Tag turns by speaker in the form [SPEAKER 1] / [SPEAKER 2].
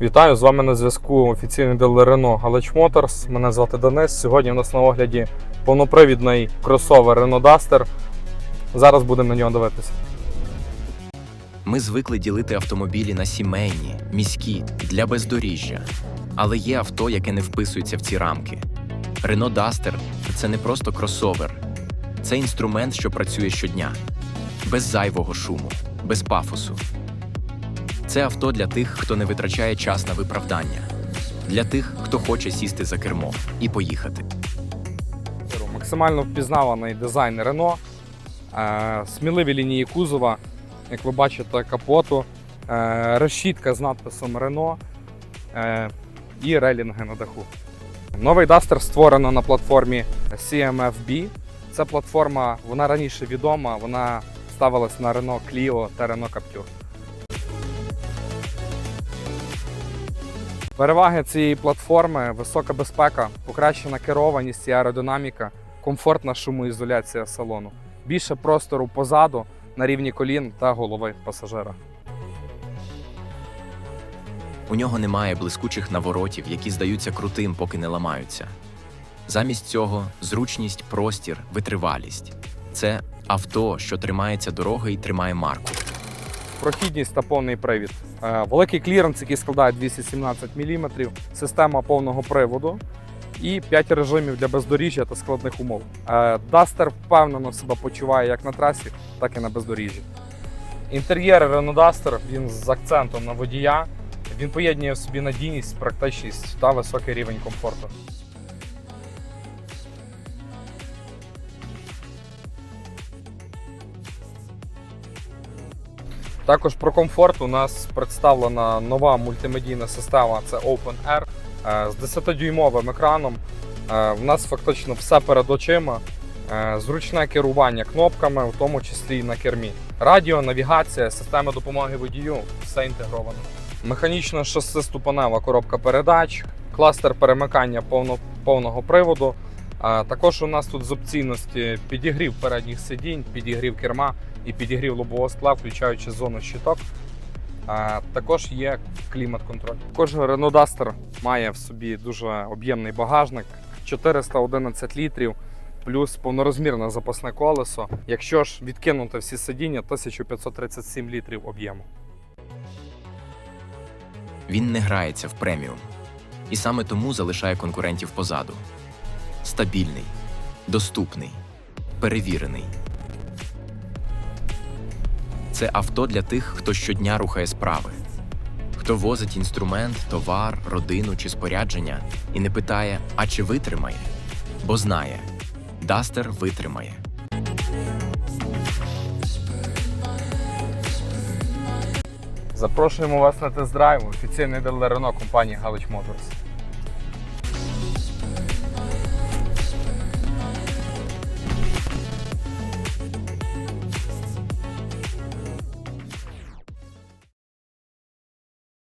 [SPEAKER 1] Вітаю, з вами на зв'язку офіційний дилер Renault Галич Motors. Мене звати Денис. Сьогодні у нас на огляді повнопривідний кросовер Renault Duster. Зараз будемо на нього дивитися.
[SPEAKER 2] Ми звикли ділити автомобілі на сімейні, міські, для бездоріжжя. Але є авто, яке не вписується в ці рамки. Renault Duster – це не просто кросовер, це інструмент, що працює щодня, без зайвого шуму, без пафосу. Це авто для тих, хто не витрачає час на виправдання, для тих, хто хоче сісти за кермо і поїхати.
[SPEAKER 1] Максимально впізнаваний дизайн Renault, е, сміливі лінії кузова, як ви бачите, капоту, е, решітка з надписом Renault е, і релінги на даху. Новий Duster створено на платформі CMFB. Ця платформа, вона раніше відома, вона ставилась на Renault Clio та Renault Captur. Переваги цієї платформи висока безпека, покращена керованість і аеродинаміка, комфортна шумоізоляція салону, більше простору позаду на рівні колін та голови пасажира.
[SPEAKER 2] У нього немає блискучих наворотів, які здаються крутим, поки не ламаються. Замість цього зручність, простір, витривалість. Це авто, що тримається дороги і тримає марку.
[SPEAKER 1] Прохідність та повний привід. Е, Великий кліренс, який складає 217 мм, система повного приводу і 5 режимів для бездоріжжя та складних умов. Е, Duster впевнено себе почуває як на трасі, так і на бездоріжжі. Інтер'єр Renault Duster, він з акцентом на водія. Він поєднує в собі надійність, практичність та високий рівень комфорту. Також про комфорт у нас представлена нова мультимедійна система це OpenR е, з 10-дюймовим екраном. Е, В нас фактично все перед очима. Е, Зручне керування кнопками, в тому числі і на кермі. Радіо, навігація, система допомоги водію все інтегровано. Механічна шестиступенева коробка передач, кластер перемикання повно, повного приводу. А також у нас тут з опційності підігрів передніх сидінь, підігрів керма і підігрів лобового скла, включаючи зону щиток. А, також є клімат-контроль. Також Renault Duster має в собі дуже об'ємний багажник 411 літрів, плюс повнорозмірне запасне колесо. Якщо ж відкинути всі сидіння, 1537 літрів об'єму.
[SPEAKER 2] Він не грається в преміум. І саме тому залишає конкурентів позаду. Стабільний, доступний, перевірений. Це авто для тих, хто щодня рухає справи, хто возить інструмент, товар, родину чи спорядження і не питає, а чи витримає, бо знає, Дастер витримає.
[SPEAKER 1] Запрошуємо вас на тест-драйв офіційний дилер Renault компанії Галич Motors.